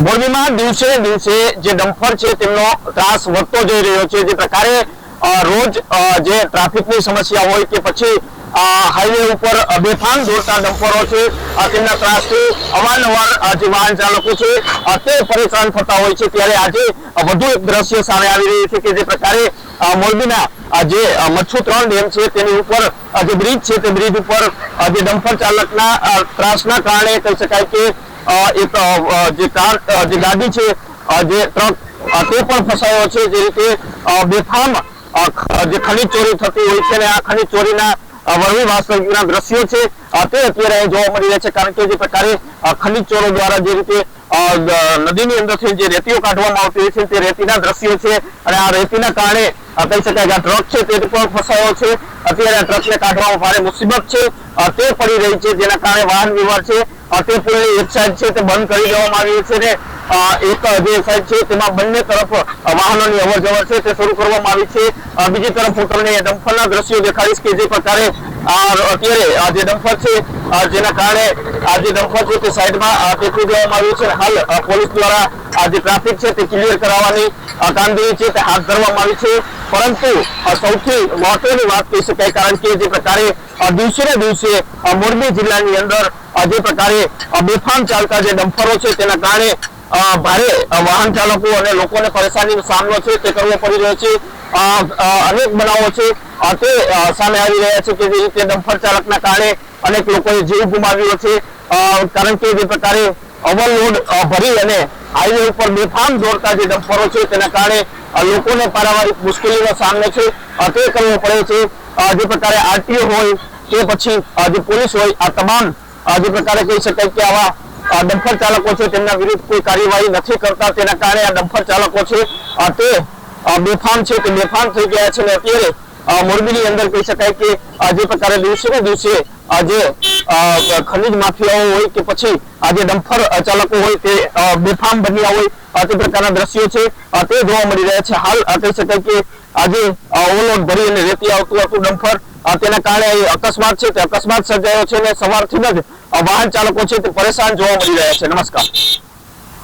મોરબીમાં દિવસે દિવસે જે ડમ્ફર છે તેમનો ત્રાસ વધતો જઈ રહ્યો છે. જે પ્રકારે રોજ જે ટ્રાફિકની સમસ્યા હોય કે પછી હાઈવે ઉપર બેફામ દોડતા ડમ્પરો છે તેમના ત્રાસથી અવારનવાર જે વાહન ચાલકો છે તે પરેશાન થતા હોય છે. ત્યારે આજે વધુ એક દ્રશ્ય સામે આવી રહ્યું છે કે જે પ્રકારે મોરબીના જે મચ્છુ ત્રણ ડેમ છે તેની ઉપર જે બ્રિજ છે તે બ્રિજ ઉપર જે ડમ્પર ચાલકના ત્રાસના કારણે કહી શકાય કે એક જે કાર જે ગાડી છે જે ટ્રક તે પણ ફસાયો છે. જે રીતે બેફામ જે ખનીજ ચોરી થતી હોય છે અને આ ખનીજ ચોરીના વરવી વાસ્તવિકના દ્રશ્યો છે તે અત્યારે અહીં જોવા મળી રહ્યા છે. કારણ કે જે પ્રકારે ખનીજ ચોરો દ્વારા જે રીતે નદીની અંદરથી જે રેતીઓ કાઢવામાં આવતી હોય છે તે રેતીના દ્રશ્યો છે. અને આ રેતીના કારણે કહી શકાય કે આ ટ્રક છે તે પણ ફસાયો છે. અત્યારે આ ટ્રકને કાઢવામાં ભારે મુસીબત છે. તે પડી રહી છે. જેના કારણે વાહન વ્યવહાર છે તે એક સાઈડ છે તે બંધ કરી દેવામાં આવી છે ને એક જે સાઈડ છે તેમાં બંને તરફ વાહનોની અવર છે તે શરૂ કરવામાં આવી છે. બીજી તરફ હું તમને ડમ્ફરના દ્રશ્યો દેખાડીશ કે જે પ્રકારે અત્યારે આ જે ડમ્ફર છે જેના કારણે આ જે ડમ્ફર છે તે સાઈડમાં ફેંકી દેવામાં આવ્યું છે હાલ પોલીસ દ્વારા આ જે ટ્રાફિક છે તે ક્લિયર કરાવવાની કામગીરી છે તે હાથ ધરવામાં આવી છે. પરંતુ સૌથી મહત્વની વાત કહી શકાય કારણ કે જે પ્રકારે દિવસે દિવસે મોરબી જિલ્લાની અંદર જે પ્રકારે બેફામ ચાલતા જે ડમ્ફરો છે, તેના કારણે ભારે વાહન ચાલકો અને લોકોને પરેશાનીનો સામનો છે, તે કરવો પડી રહ્યો છે. અનેક બનાવો છે. તે સામે આવી રહ્યા છે કે જે રીતે ડમ્ફર ચાલકના કારણે અનેક લોકોએ જીવ ગુમાવ્યો છે. કારણ કે જે પ્રકારે ઓવરલોડ ભરી અને હાઈવે ઉપર બેફામ દોડતા જે ડમ્પરો છે, તેના કારણે લોકોને પારાવારિક મુશ્કેલીનો સામનો છે. તે કરવો પડે છે. જે પ્રકારે આરટીઓ હોય કે પછી જે પોલીસ હોય, આ તમામ જે પ્રકારે કહી શકાય કે આવા ડમ્ફર ચાલકો છે તેમના વિરુદ્ધ કોઈ કાર્યવાહી નથી કરતા તેના કારણે આ ડમ્ફર ચાલકો છે તે બેફામ છે તે બેફામ થઈ ગયા છે અને અત્યારે મોરબીની અંદર કહી શકાય કે જે પ્રકારે દિવસે ને દિવસે આજે ખનીજ માફિયાઓ હોય કે પછી આજે જે ડમ્પર ચાલકો હોય તે બેફામ બન્યા હોય તે પ્રકારના દ્રશ્યો છે તે જોવા મળી રહ્યા છે. હાલ કહી શકાય કે આજે ઓવરલોડ ભરી અને રેતી આવતું હતું ડમ્પર અ, તેના કારણે અકસ્માત છે, તે અકસ્માત સર્જાયો છે અને સવારથી જ વાહન ચાલકો છે તે પરેશાન જોવા મળી રહ્યા છે. નમસ્કાર.